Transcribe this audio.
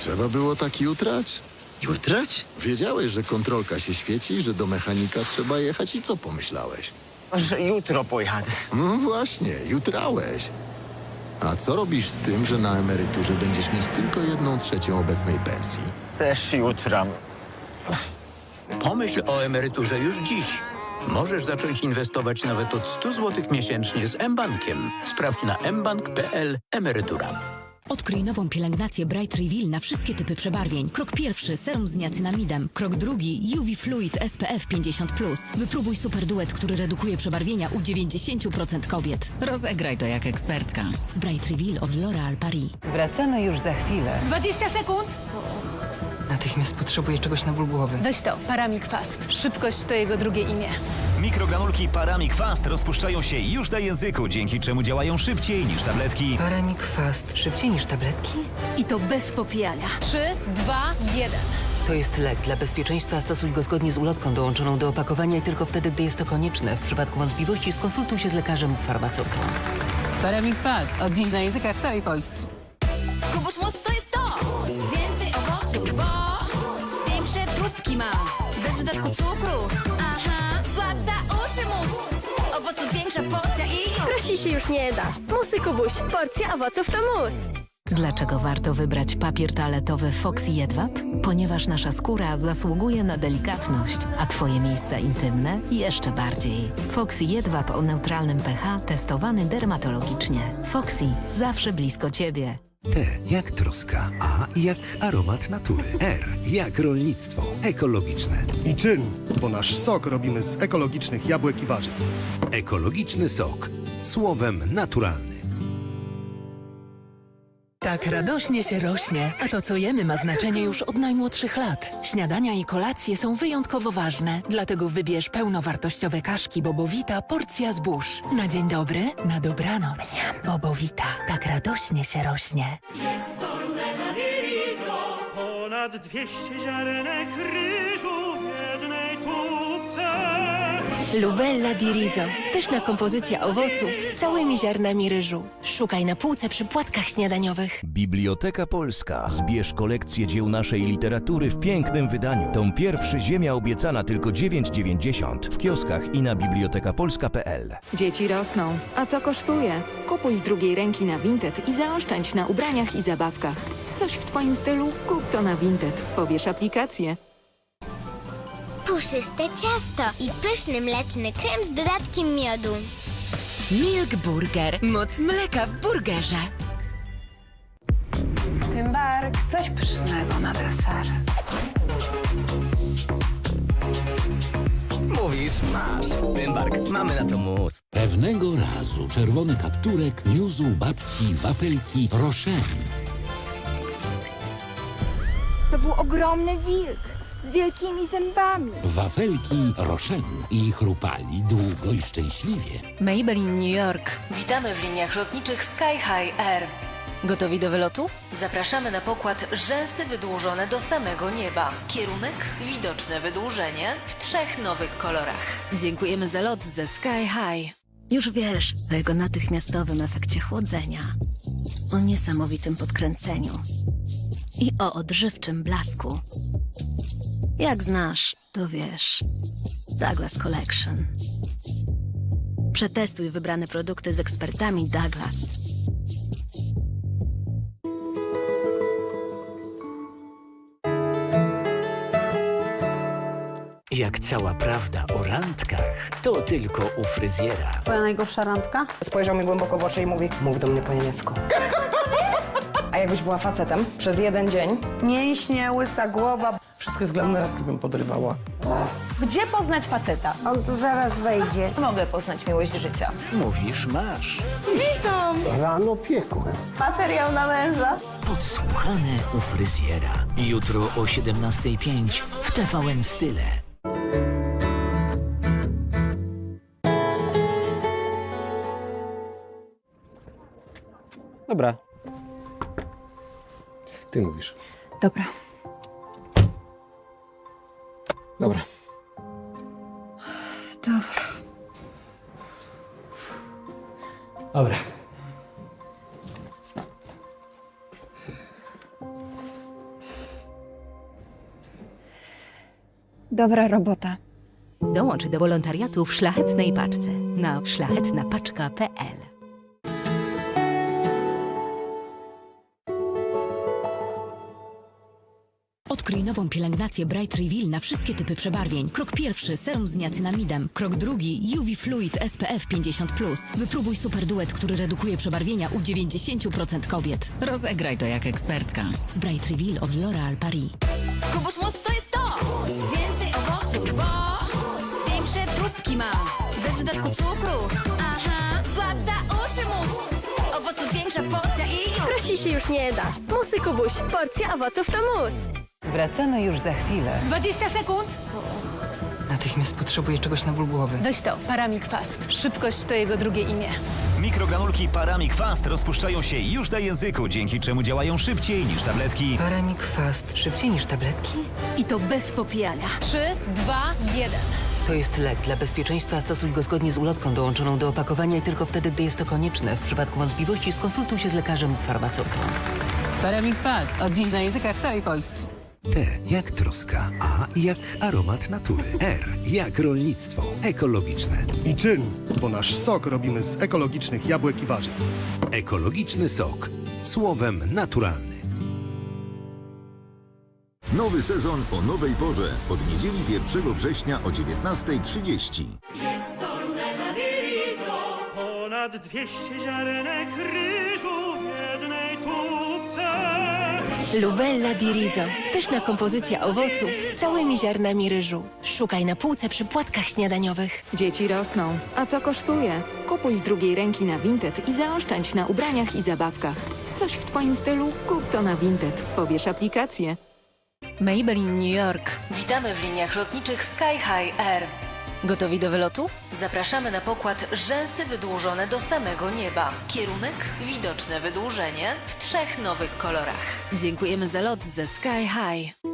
Trzeba było tak jutrać? Jutrać? Wiedziałeś, że kontrolka się świeci, że do mechanika trzeba jechać i co pomyślałeś? Że jutro pojadę. No właśnie, jutrałeś. A co robisz z tym, że na emeryturze będziesz mieć tylko jedną trzecią obecnej pensji? Też jutram. Pomyśl o emeryturze już dziś. Możesz zacząć inwestować nawet od 100 zł miesięcznie z mBankiem. Sprawdź na mbank.pl emerytura. Odkryj nową pielęgnację Bright Reveal na wszystkie typy przebarwień. Krok pierwszy, serum z niacinamidem. Krok drugi, UV Fluid SPF 50+. Wypróbuj super duet, który redukuje przebarwienia u 90% kobiet. Rozegraj to jak ekspertka. Z Bright Reveal od L'Oréal Paris. Wracamy już za chwilę. 20 sekund. Natychmiast potrzebuję czegoś na ból głowy. Weź to, Paramik Fast. Szybkość to jego drugie imię. Mikrogranulki Paramik Fast rozpuszczają się już na języku, dzięki czemu działają szybciej niż tabletki. Paramik Fast. Szybciej niż tabletki? I to bez popijania. 3, 2, 1. To jest lek. Dla bezpieczeństwa stosuj go zgodnie z ulotką dołączoną do opakowania i tylko wtedy, gdy jest to konieczne. W przypadku wątpliwości skonsultuj się z lekarzem lub farmaceutą. Paramik Fast. Od dziś na językach całej Polski. Kubuś Mus to jest to! I... Prosi się już nie da. Musy Kubuś. Porcja owoców to mus. Dlaczego warto wybrać papier toaletowy Foxy Jedwab? Ponieważ nasza skóra zasługuje na delikatność, a Twoje miejsca intymne jeszcze bardziej. Foxy Jedwab o neutralnym pH testowany dermatologicznie. Foxy zawsze blisko Ciebie. T jak troska, A jak aromat natury, R jak rolnictwo ekologiczne. I czyn, bo nasz sok robimy z ekologicznych jabłek i warzyw. Ekologiczny sok. Słowem naturalny. Tak radośnie się rośnie, a to co jemy ma znaczenie już od najmłodszych lat. Śniadania i kolacje są wyjątkowo ważne, dlatego wybierz pełnowartościowe kaszki Bobowita porcja zbóż. Na dzień dobry, na dobranoc. Bobowita, tak radośnie się rośnie. Ponad 200 ziarenek ryżu. Lubella di riso. Pyszna kompozycja owoców z całymi ziarnami ryżu. Szukaj na półce przy płatkach śniadaniowych. Biblioteka Polska. Zbierz kolekcję dzieł naszej literatury w pięknym wydaniu. Tom pierwszy Ziemia obiecana tylko 9,90 w kioskach i na bibliotekapolska.pl. Dzieci rosną, a to kosztuje. Kupuj z drugiej ręki na Vinted i zaoszczędź na ubraniach i zabawkach. Coś w Twoim stylu? Kup to na Vinted. Pobierz aplikację. Puszyste ciasto i pyszny mleczny krem z dodatkiem miodu. Milk Burger. Moc mleka w burgerze. Tymbark, coś pysznego na deser. Mówisz, masz. Tymbark, mamy na to mus. Pewnego razu czerwony kapturek niósł babci wafelki Rochen. To był ogromny wilk z wielkimi zębami. Wafelki Rochen i chrupali długo i szczęśliwie. Maybelline New York. Witamy w liniach lotniczych Sky High Air. Gotowi do wylotu? Zapraszamy na pokład rzęsy wydłużone do samego nieba. Kierunek widoczne wydłużenie w trzech nowych kolorach. Dziękujemy za lot ze Sky High. Już wiesz o jego natychmiastowym efekcie chłodzenia, o niesamowitym podkręceniu i o odżywczym blasku. Jak znasz, to wiesz. Douglas Collection. Przetestuj wybrane produkty z ekspertami Douglas. Jak cała prawda o randkach, to tylko u fryzjera. Twoja najgorsza randka? Spojrzał mi głęboko w oczy i mówi, mów do mnie po niemiecku. A jakbyś była facetem przez jeden dzień? Mięśnie, łysa głowa. Wszystkie względne raz bym podrywała. Gdzie poznać faceta? On tu zaraz wejdzie. Mogę poznać miłość życia. Mówisz, masz. Rano piekłem. Materiał na męża. Podsłuchane u fryzjera. Jutro o 17.05 w TVN Style. Dobra. Ty mówisz. Dobra. Dobra. Dobra. Dobra. Dobra robota. Dołącz do wolontariatu w Szlachetnej Paczce na szlachetnapaczka.pl Odkryj nową pielęgnację Bright Reveal na wszystkie typy przebarwień. Krok pierwszy, serum z niacinamidem. Krok drugi, UV Fluid SPF 50+. Wypróbuj super duet, który redukuje przebarwienia u 90% kobiet. Rozegraj to jak ekspertka. Z Bright Reveal od L'Oréal Paris. Kubuś Mus to jest to! Więcej owoców, bo większe próbki ma. Bez dodatku cukru. Aha, słab za uszy mus. Owoców większa porcja i. Prościej się już nie da. Musy Kubuś, porcja owoców to mus. Wracamy już za chwilę. 20 sekund. Natychmiast potrzebuję czegoś na ból głowy. Weź to, Paramik Fast. Szybkość to jego drugie imię. Mikrogranulki Paramik Fast rozpuszczają się już na języku, dzięki czemu działają szybciej niż tabletki. Paramik Fast. Szybciej niż tabletki? I to bez popijania. 3, 2, 1. To jest lek. Dla bezpieczeństwa stosuj go zgodnie z ulotką dołączoną do opakowania i tylko wtedy, gdy jest to konieczne. W przypadku wątpliwości skonsultuj się z lekarzem farmaceutą. Paramik Fast. Od dziś na językach całej Polski. T jak troska, A jak aromat natury, R jak rolnictwo ekologiczne. I czyn, bo nasz sok robimy z ekologicznych jabłek i warzyw. Ekologiczny sok. Słowem naturalny. Nowy sezon o nowej porze. Od niedzieli 1 września o 19.30. Jest to. Ponad 200 ziarenek ryżu Lubella di riso. Pyszna kompozycja owoców z całymi ziarnami ryżu. Szukaj na półce przy płatkach śniadaniowych. Dzieci rosną, a to kosztuje. Kupuj z drugiej ręki na Vinted i zaoszczędź na ubraniach i zabawkach. Coś w Twoim stylu? Kup to na Vinted. Pobierz aplikację. Maybelline New York. Witamy w liniach lotniczych Sky High Air. Gotowi do wylotu? Zapraszamy na pokład rzęsy wydłużone do samego nieba. Kierunek widoczne wydłużenie w trzech nowych kolorach. Dziękujemy za lot ze Sky High.